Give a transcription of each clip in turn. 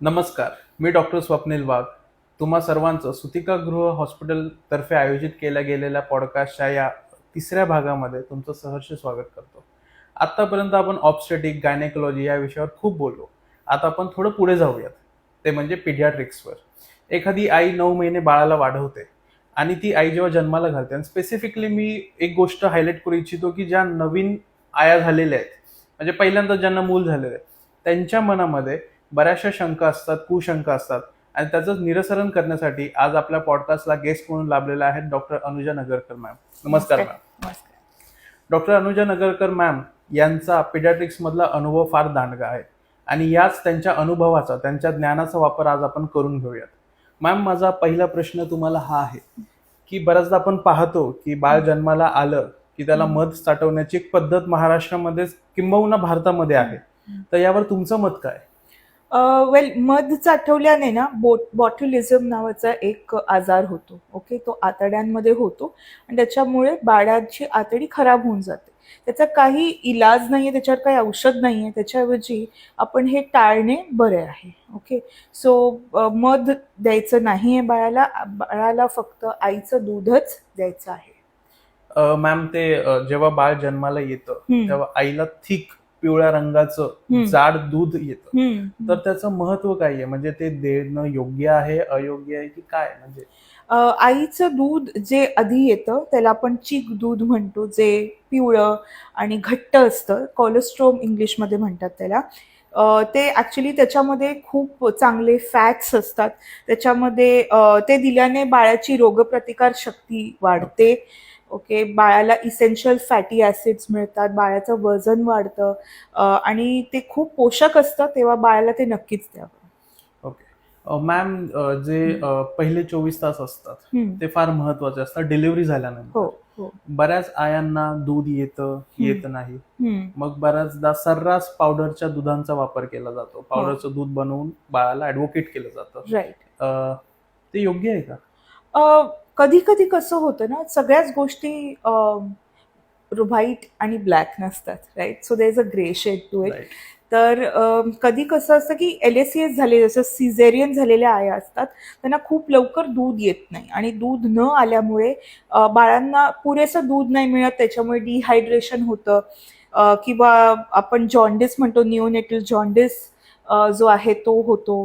नमस्कार मी डॉक्टर स्वप्नील वाघ. तुम्हा सर्वांचं सुतिकागृह हॉस्पिटलतर्फे आयोजित केल्या गेलेल्या पॉडकास्टच्या या तिसऱ्या भागामध्ये तुमचं सहर्ष स्वागत करतो. आत्तापर्यंत आपण ऑप्स्टेटिक गायनेकोलॉजी या विषयावर खूप बोललो. आता आपण थोडं पुढे जाऊयात. ते म्हणजे पिडियाट्रिक्सवर एखादी आई नऊ महिने बाळाला वाढवते आणि ती आई जेव्हा जन्माला घालते आणि स्पेसिफिकली मी एक गोष्ट हायलाईट करू इच्छितो की ज्या नवीन आया झालेल्या आहेत म्हणजे पहिल्यांदा ज्यांना मूल झालेलं आहे त्यांच्या मनामध्ये बऱ्याचशा शंका असतात कुशंका असतात. आणि त्याचं निरसरण करण्यासाठी आज आपल्या पॉडकास्टला गेस्ट म्हणून लाभलेल्या आहेत डॉक्टर अनुजा नगरकर मॅम नमस्कार ma'am doctor Anuja Nagarkar ma'am यांचा पिडॅट्रिक्स मधला अनुभव फार दांडगा आहे. आणि याच त्यांच्या अनुभवाचा त्यांच्या ज्ञानाचा वापर आज आपण करून घेऊयात. मॅम माझा पहिला प्रश्न तुम्हाला हा आहे की बऱ्याचदा आपण पाहतो की बाळ जन्माला आलं की त्याला मध साठवण्याची एक पद्धत महाराष्ट्रामध्ये किंबहुना भारतामध्ये आहे. तर यावर तुमचं मत काय? वेल मध साठवल्याने ना बोट बॉट्युलिझम नावाचा एक आजार होतो ओके तो आतड्यांमध्ये होतो आणि त्याच्यामुळे बाळाची आतडी खराब होऊन जाते. त्याचा काही इलाज नाही आहे त्याच्यावर काही औषध नाही आहे त्याच्याऐवजी आपण हे टाळणे बरे आहे ओके सो मध द्यायचं नाही आहे बाळाला बाळाला फक्त आईचं दूधच द्यायचं आहे. मॅम ते जेव्हा बाळ जन्माला येतं. तेव्हा आईला थिक पिवळ्या रंगाचं. जाड दूध येतं. तर त्याचं महत्त्व काय आहे? म्हणजे ते देणं योग्य आहे अयोग्य आहे की काय? म्हणजे आईचं दूध जे आधी येतं त्याला आपण चीक दूध म्हणतो जे पिवळं आणि घट्ट असतं. कोलेस्ट्रोम इंग्लिशमध्ये म्हणतात त्याला. ते ॲक्च्युली त्याच्यामध्ये खूप चांगले फॅट्स असतात. त्याच्यामध्ये ते दिल्याने बाळाची रोगप्रतिकार शक्ती वाढते. ओके? बाळाला इसेन्शियल फॅटी ॲसिड्स मिळतात बाळाचं वजन वाढतं आणि ते खूप पोषक असतं तेव्हा बाळाला ते नक्कीच द्यावं. ओके. मॅम जे पहिले चोवीस तास असतात. ते फार महत्त्वाचे असतात. डिलिव्हरी झाल्यानंतर. हो हो. बऱ्याच आयांना दूध येतं येत नाही. मग बऱ्याचदा सर्रास पावडरच्या दुधांचा वापर केला जातो. पावडरचं दूध बनवून बाळाला ऍडव्होकेट केलं जातं. ते योग्य आहे का? कधी कधी कसं होतं ना सगळ्याच गोष्टी व्हाईट आणि ब्लॅक नसतात right? So there is a grey shade to it. तर कधी कसं असतं की एल एस सी एस झाले जसं सिझेरियन झालेल्या आया असतात त्यांना खूप लवकर दूध येत नाही. आणि दूध न आल्यामुळे बाळांना पुरेसं दूध नाही मिळत त्याच्यामुळे डिहायड्रेशन होतं. किंवा आपण जॉन्डिस म्हणतो निओनेटल जॉन्डिस जो आहे तो होतो.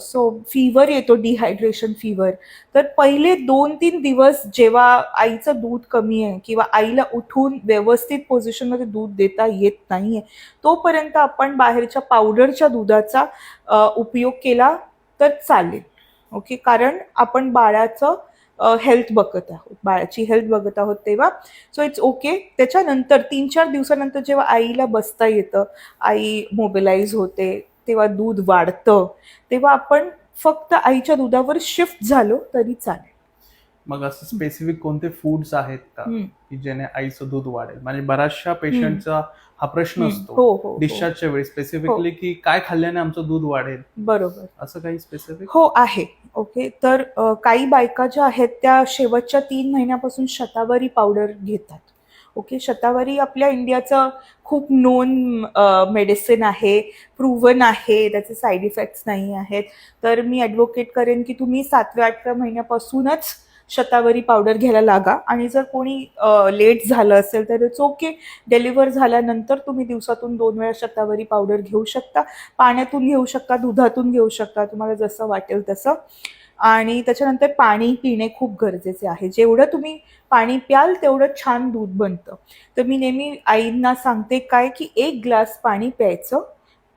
सो फीवर येतो डिहायड्रेशन फीवर तर पहिले दोन तीन दिवस जेव्हा आईचं दूध कमी आहे किंवा आईला उठून व्यवस्थित पोझिशनमध्ये दूध देता येत नाही आहे तोपर्यंत आपण बाहेरच्या पावडरच्या दुधाचा उपयोग केला तर चालेल. ओके कारण आपण बाळाचं हेल्थ बघत आहोत. बाळाची हेल्थ बघत आहोत तेव्हा. सो इट्स ओके त्याच्यानंतर तीन चार दिवसानंतर जेव्हा आईला बसता येतं आई मोबिलाईज होते तेव्हा दूध वाढतं तेव्हा आपण फक्त आईच्या दुधावर शिफ्ट झालो तरी चालेल. मग असं स्पेसिफिक कोणते फूड्स आहेत का. की ज्याने आईचं दूध वाढेल. म्हणजे बऱ्याचशा पेशंटचा हा प्रश्न. असतो. हो हो, हो. डिस्चार्जच्या वेळी स्पेसिफिकली की काय खाल्ल्याने आमचं दूध वाढेल? बरोबर. असं काही स्पेसिफिक हो आहे. ओके तर काही बायका ज्या आहेत त्या शेवटच्या तीन महिन्यापासून शतावरी पावडर घेतात. ओके शतावरी आपल्या इंडियाचं खूप नोन मेडिसिन आहे प्रूव्हन आहे त्याचे साईड इफेक्ट्स नाही आहेत. तर मी ॲडव्होकेट करेन की तुम्ही सातव्या आठव्या महिन्यापासूनच शतावरी पावडर घ्यायला लागा. आणि जर कोणी लेट झालं असेल तर इट्स ओके डिलिव्हर झाल्यानंतर तुम्ही दिवसातून दोन वेळा शतावरी पावडर घेऊ शकता. पाण्यातून घेऊ शकता दुधातून घेऊ शकता तुम्हाला जसं वाटेल तसं. आणि त्याच्यानंतर पाणी पिणे खूप गरजेचे आहे. जेवढं तुम्ही पाणी प्याल तेवढं छान दूध बनतं. तर मी नेहमी आईंना सांगते काय की एक ग्लास पाणी प्यायचं.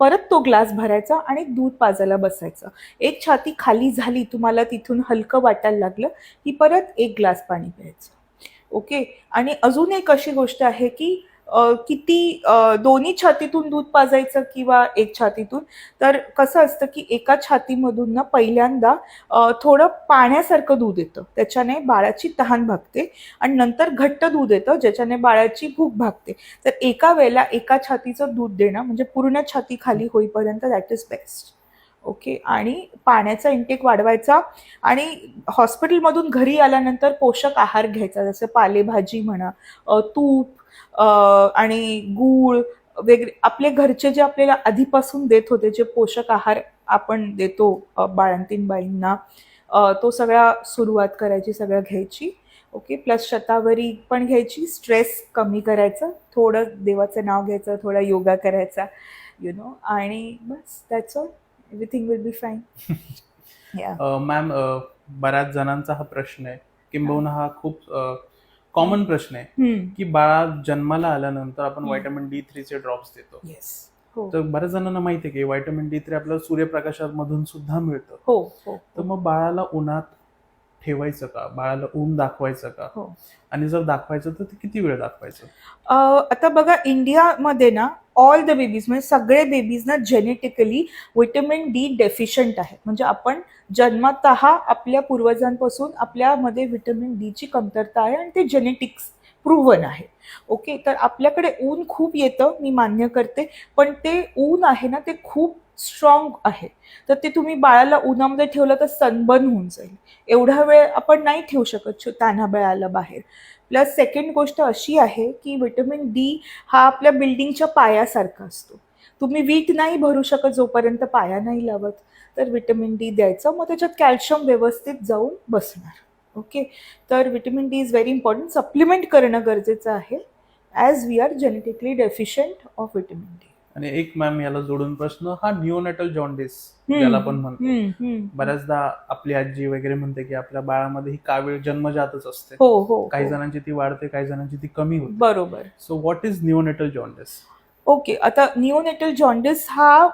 परत तो ग्लास भरायचा आणि दूध पाजायला बसायचं. एक छाती खाली झाली तुम्हाला तिथून हलकं वाटायला लागलं की परत एक ग्लास पाणी प्यायचं. ओके आणि अजून एक अशी गोष्ट आहे की किती दोन्ही छातीतून दूध पाजायचं किंवा एक छातीतून? तर कसं असतं की एका छातीमधून ना पहिल्यांदा थोडं पाण्यासारखं दूध येतं त्याच्याने बाळाची तहान भागते आणि नंतर घट्ट दूध येतं ज्याच्याने बाळाची भूक भागते. तर एका वेळेला एका छातीचं दूध देणं म्हणजे पूर्ण छाती खाली होईपर्यंत दॅट इज बेस्ट ओके आणि पाण्याचा इंटेक वाढवायचा आणि हॉस्पिटलमधून घरी आल्यानंतर पोषक आहार घ्यायचा जसं पालेभाजी म्हणा तूप आणि गूळ वेगळे आपले घरचे जे आपल्याला आधीपासून देत होते जे पोषक आहार आपण देतो अ, बाळंतीण बाईंना अ, तो सगळा सुरुवात करायची सगळं घ्यायची. ओके प्लस शतावरी पण घ्यायची स्ट्रेस कमी करायचा थोडं देवाचं नाव घ्यायचं थोडा योगा करायचा यु नो आणि बस that's all everything will be fine ma'am बऱ्याच जणांचा हा प्रश्न आहे. किंबहुना हा खूप कॉमन प्रश्न आहे की बाळा जन्माला आल्यानंतर आपण. व्हायटमिन डी थ्रीचे ड्रॉप्स देतो. हो. तर बऱ्याच जणांना माहिती आहे की व्हायटमिन डी थ्री आपल्याला सूर्यप्रकाशामधून सुद्धा मिळतं. हो हो. तर मग बाळाला उन्हात ठेवायचं का? बाळाला ऊन दाखवायचं का? हो. आणि जर दाखवायचं तर ते किती वेळ दाखवायचं? अ, आता बघा इंडियामध्ये ना ऑल द बेबीज म्हणजे सगळे बेबीज ना जेनेटिकली विटॅमिन डी डेफिशियंट आहेत. म्हणजे आपण जन्मत आपल्या पूर्वजांपासून आपल्यामध्ये विटॅमिन डीची कमतरता आहे आणि ते जेनेटिक्स प्रूव्हन आहे. ओके तर आपल्याकडे ऊन खूप येतं मी मान्य करते. पण ते ऊन आहे ना ते खूप स्ट्रॉंग आहे. तर ते तुम्ही बाळाला उन्हामध्ये ठेवलं तर सनबर्न होऊन जाईल. एवढा वेळ आपण नाही ठेवू शकत छो- तान्हा बाळाला बाहेर. प्लस सेकंड गोष्ट अशी आहे की विटॅमिन डी हा आपल्या बिल्डिंगच्या पायासारखा असतो. तुम्ही वीट नाही भरू शकत जोपर्यंत पाया नाही लावत. तर विटॅमिन डी द्यायचं. मग त्याच्यात कॅल्शियम व्यवस्थित जाऊन बसणार. ओके तर vitamin D is very important supplement करणं गरजेचं आहे. As we are genetically deficient of vitamin D आणि एक मॅम याला जोडून प्रश्न हा निओनेटल जॉन्डिस ज्याला आपण म्हणतो. बऱ्याचदा आपली आजी वगैरे म्हणते की आपल्या बाळामध्ये ही कावीळ जन्मजातच असते. हो हो काही हो. जणांची ती वाढते काही जणांची ती कमी होते. बरोबर. So what is neonatal jaundice okay आता निओनेटल जॉन्डिस हा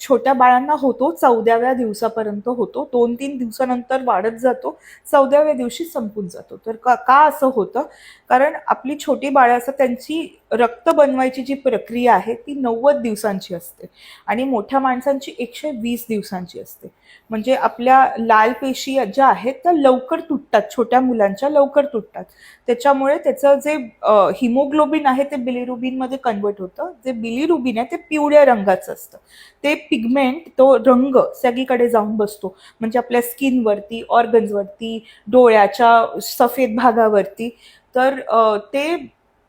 छोट्या बाळांना होतो चौदाव्या दिवसापर्यंत होतो. दोन तीन दिवसानंतर वाढत जातो चौदाव्या दिवशी संपून जातो. तर का का असं होतं? कारण आपली छोटी बाळं असतात त्यांची रक्त बनवायची जी प्रक्रिया आहे ती नव्वद दिवसांची असते. आणि मोठ्या माणसांची एकशे वीस दिवसांची असते. म्हणजे आपल्या लाल पेशी ज्या आहेत त्या लवकर तुटतात. छोट्या मुलांच्या लवकर तुटतात. त्याच्यामुळे त्याचं जे हिमोग्लोबिन आहे ते बिलिरुबिनमध्ये कन्वर्ट होतं. जे बिलिरुबिन आहे ते पिवळ्या रंगाचं असतं. ते पिगमेंट तो रंग सगळीकडे जाऊन बसतो. म्हणजे आपल्या स्किनवरती ऑर्गन्सवरती डोळ्याच्या सफेद भागावरती. तर ते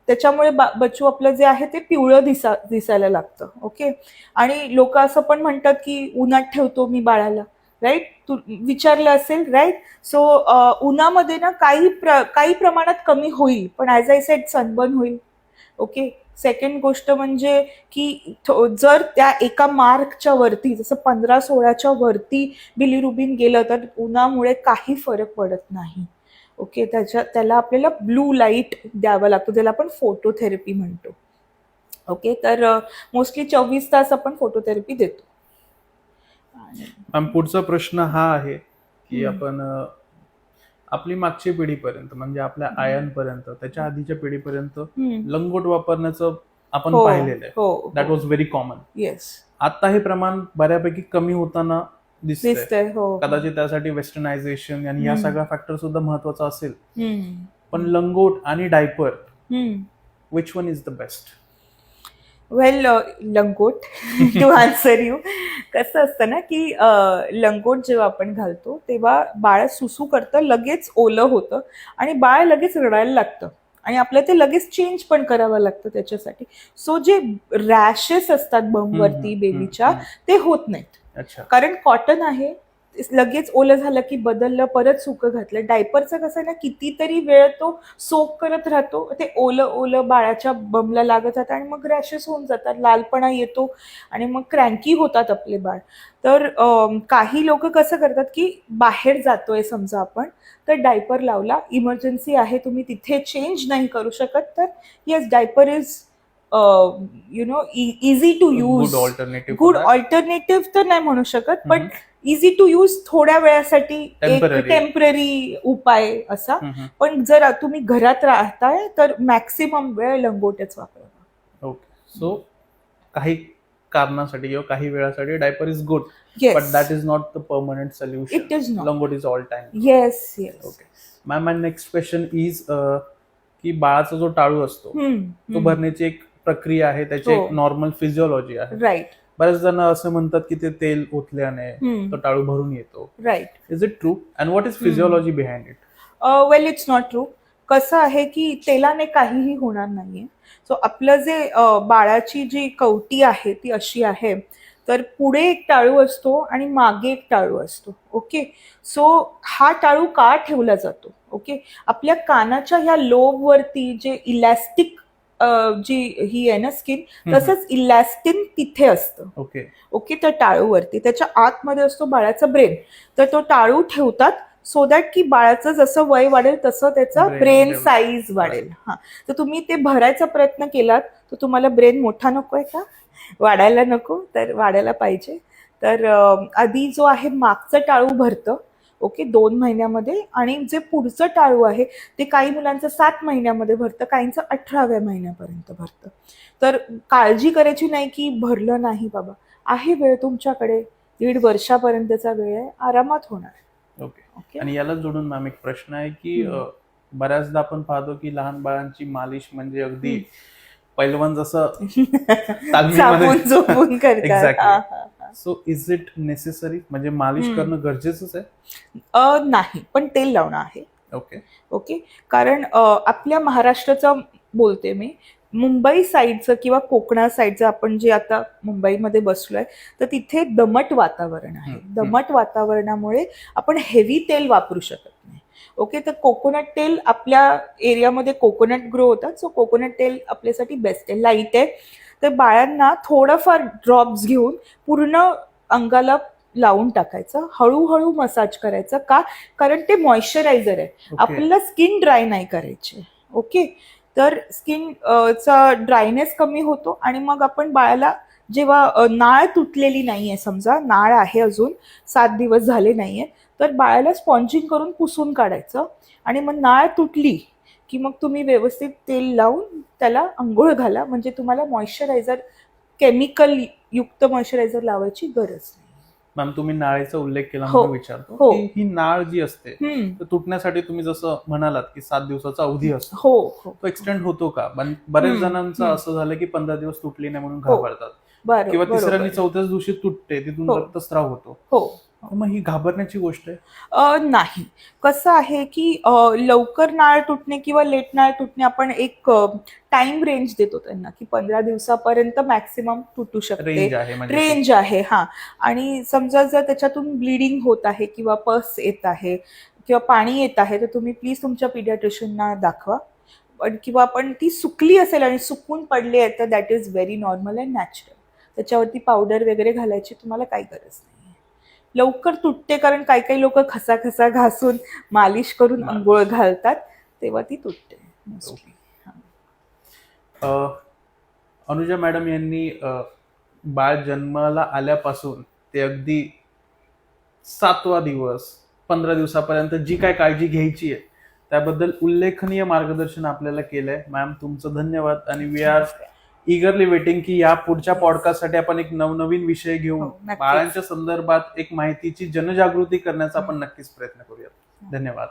त्याच्यामुळे बा बच्चू आपलं जे आहे ते पिवळं दिसा दिसायला लागतं ओके आणि लोक असं पण म्हणतात की उन्हात ठेवतो मी बाळाला राईट तू विचारलं असेल राईट सो उन्हामध्ये ना काही प्र काही प्रमाणात कमी होईल पण ॲज आय सेट सनबर्न होईल ओके सेकंड गोष्ट म्हणजे की थो- जर त्या एका मार्कच्या वरती जसं पंधरा सोळाच्या वरती बिलिरुबिन गेलं तर उन्हामुळे काही फरक पडत नाही. ओके त्याच्या त्याला आपल्याला ब्लू लाइट द्यावं लागतो त्याला आपण फोटोथेरपी म्हणतो. ओके तर मोस्टली चोवीस तास आपण फोटोथेरपी देतो. पुढचा प्रश्न हा आहे की. आपण आपली मागची पिढीपर्यंत म्हणजे आपल्या. आयांपर्यंत त्याच्या आधीच्या पिढीपर्यंत. लंगोट वापरण्याचं आपण हो, पाहिलेलं आहे. That was very common yes आता हे प्रमाण बऱ्यापैकी कमी होताना दिसतंय. दिसतंय हो कदाचित त्यासाठी वेस्टर्नायझेशन आणि या हम्म. सगळा फॅक्टर सुद्धा महत्त्वाचा असेल. पण लंगोट आणि diaper. Which one is the best well langot to answer you कसं असतं ना की लंगोट जेव्हा आपण घालतो तेव्हा बाळ सुसू करतं लगेच ओलं होतं आणि बाळ लगेच रडायला लागतं. आणि आपल्याला ते लगेच चेंज पण करावं लागतं त्याच्यासाठी. सो जे रॅशेस असतात बमवरती बेबीच्या ते होत नाहीत. अच्छा. कारण कॉटन आहे लगेच ओलं झालं की बदललं परत सुकं घातलं. डायपरचं कसं आहे ना कितीतरी वेळ तो सोक करत राहतो. ते ओलं ओलं बाळाच्या बमला लागत जातं आणि मग रॅशेस होऊन जातात. लालपणा येतो आणि मग क्रँकी होतात आपले बाळ. तर काही लोक कसं करतात की बाहेर जातोय समजा आपण तर डायपर लावला. इमर्जन्सी आहे तुम्ही तिथे चेंज नाही करू शकत. तर yes diaper is you know easy to use good alternative good alternative तर नाही म्हणू शकत पण इझी टू यूज थोड्या वेळासाठी एक. टेंपररी उपाय असा. पण जर तुम्ही घरात राहताय तर मॅक्सिमम वेळ लंगोटच वापरा. ओके सो काही कारणासाठी किंवा काही वेळासाठी diaper is good but that is not the permanent solution it is langot is all time yes yes okay ma'am my next question is की बाळाचा जो टाळू असतो तो भरण्याची एक प्रक्रिया आहे त्याची हो. एक नॉर्मल फिजिओलॉजी आहे. राईट बरेच जण असं म्हणतात की ते तेल ओतल्याने तो टाळू भरून येतो. Right is it true and what is physiology behind it well it's not true कसं आहे की तेलाने काहीही होणार नाहीये. सो आपलं जे अ, बाळाची जी कवटी आहे ती अशी आहे. तर पुढे एक टाळू असतो आणि मागे एक टाळू असतो. ओके सो हा टाळू का ठेवला जातो? ओके आपल्या कानाच्या ह्या लोबवरती जे इलॅस्टिक जी ही आहे ना स्किन तसंच इलॅस्टिन तिथे असतं. ओके. ओके त्या टाळूवरती. त्याच्या आतमध्ये असतो बाळाचा ब्रेन. तर तो टाळू ठेवतात सो दॅट की बाळाचं जसं वय वाढेल तसं त्याचा ब्रेन साईज वाढेल. हा. तर तुम्ही ते भरायचा प्रयत्न केलात तर तुम्हाला ब्रेन मोठा नकोय का? वाढायला नको तर वाढायला पाहिजे. तर आधी जो आहे मागचं टाळू भरतं. ओके दोन महिन्यामध्ये आणि जे पुढचं टाळू आहे ते काही मुलांचं सात महिन्यामध्ये भरतं काहींचं अठराव्या महिन्यापर्यंत भरतं. तर काळजी करायची नाही की भरलं नाही बाबा. आहे वेळ तुमच्याकडे. दीड वर्षापर्यंतचा वेळ आहे. आरामात होणार ओके. ओके? आणि याला जोडून मॅम एक प्रश्न आहे की बऱ्याचदा आपण पाहतो की लहान बाळांची मालिश म्हणजे अगदी. पैलवान जसं साबून सो इज इट नेसेसरी म्हणजे मालिश. करणं गरजेचंच आहे? नाही. पण तेल लावणं आहे. ओके ओके कारण आपल्या महाराष्ट्राचं बोलते मी मुंबई साईडचं किंवा कोकणा साईडचं आपण जे आता मुंबईमध्ये बसलोय तर तिथे दमट वातावरण आहे. दमट वातावरणामुळे आपण हेवी तेल वापरू शकत नाही. ओके तर कोकोनट तेल आपल्या एरियामध्ये कोकोनट ग्रो होतात सो कोकोनट तेल आपल्यासाठी बेस्ट आहे. लाइट आहे. तर बाळांना थोडंफार ड्रॉप्स घेऊन पूर्ण अंगाला लावून टाकायचं हळूहळू मसाज करायचं. का? कारण ते मॉइश्चरायझर आहे. ओके. आपल्याला स्किन ड्राय नाही करायची. ओके? तर स्किन चा ड्रायनेस कमी होतो आणि मग आपण बाळाला जेव्हा नाळ तुटलेली नाहीये समजा नाळ आहे अजून सात दिवस झाले नाहीये तर बाळाला स्पॉन्जिंग करून पुसून काढायचं. आणि मग नाळ तुटली की मग तुम्ही व्यवस्थित तेल लावून त्याला आंघोळ घाला म्हणजे तुम्हाला मॉइश्चरायझर केमिकल युक्त मॉइश्चरायझर लावायची गरज नाही मॅम तुम्ही नाळेचा उल्लेख केला हो. म्हणून विचारतो हो. की ही नाळ जी असते. तर तुटण्यासाठी तुम्ही जसं म्हणालात की सात दिवसाचा अवधी असतो हो हो तो एक्सटेंड होतो का बऱ्याच जणांचं. असं झालं की पंधरा दिवस तुटली नाही म्हणून हो. घाबरतात बरं किंवा तिसऱ्या आणि. चौथ्याच दिवशी तुटते तिथून हो. रक्तस्राव होतो हो मग ही घाबरण्याची गोष्ट आहे? नाही. कसं आहे की लवकर नाळ तुटणे किंवा लेट नाळ तुटणे आपण एक टाइम रेंज देतो त्यांना की पंधरा दिवसापर्यंत मॅक्सिमम तुटू शकते. रेंज आहे म्हणजे रेंज आहे हा. आणि समजा जर त्याच्यातून ब्लिडिंग होत आहे किंवा पस येत आहे किंवा पाणी येत आहे तर तुम्ही प्लीज तुमच्या पिडियाट्रिशियनना दाखवा. पण किंवा आपण ती सुकली असेल आणि सुकून पडली आहे तर that is very normal and natural त्याच्यावरती पावडर वगैरे घालायची तुम्हाला काही गरज नाही. लवकर तुटते कारण काही काही लोक खसा खसा घासून मालिश करून. अंघोळ घालतात तेव्हा ती तुटते अनुजा मॅडम यांनी बाळ जन्माला आल्यापासून ते अगदी सातवा दिवस पंधरा दिवसापर्यंत जी काय काळजी घ्यायची आहे त्याबद्दल उल्लेखनीय मार्गदर्शन आपल्याला केलंय. मॅम तुमचं धन्यवाद आणि वी आर इगरली वेटिंग की या पुढच्या पॉडकास्टसाठी आपण एक नवनवीन विषय घेऊन हो. बाळांच्या संदर्भात एक माहितीची जनजागृती करण्याचा आपण नक्कीच प्रयत्न करूया धन्यवाद.